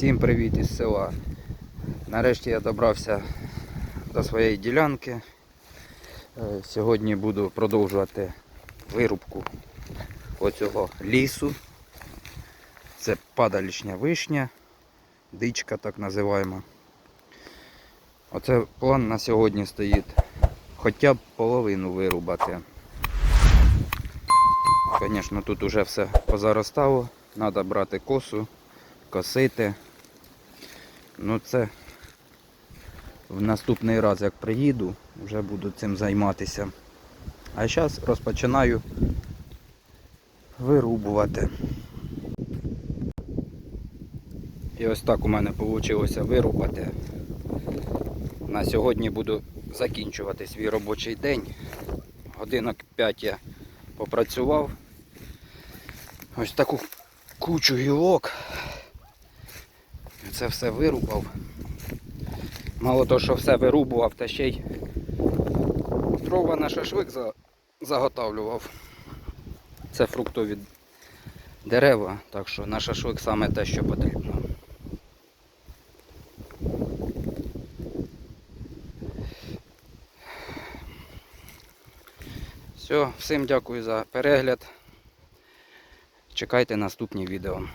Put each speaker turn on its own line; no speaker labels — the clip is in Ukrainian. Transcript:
Всім привіт із села. Нарешті я добрався до своєї ділянки. Е, Сьогодні буду продовжувати вирубку оцього лісу. Це падалічня вишня, дичка так називаємо. Оце план на сьогодні стоїть. Хоча б половину вирубати. Звісно, тут уже все позаростало. Треба брати косу, косити. Ну це в наступний раз, як приїду, вже буду цим займатися. А зараз розпочинаю вирубувати. І ось так у мене вийшло вирубати. На сьогодні буду закінчувати свій робочий день. Годинок 5 я попрацював. Ось таку кучу гілок. Це все вирубав. Мало того, що все вирубував, та ще й дрова на шашлик за- заготавлював. Це фруктові дерева, так що на шашлик саме те, що потрібно. Все, всім дякую за перегляд. Чекайте наступні відео.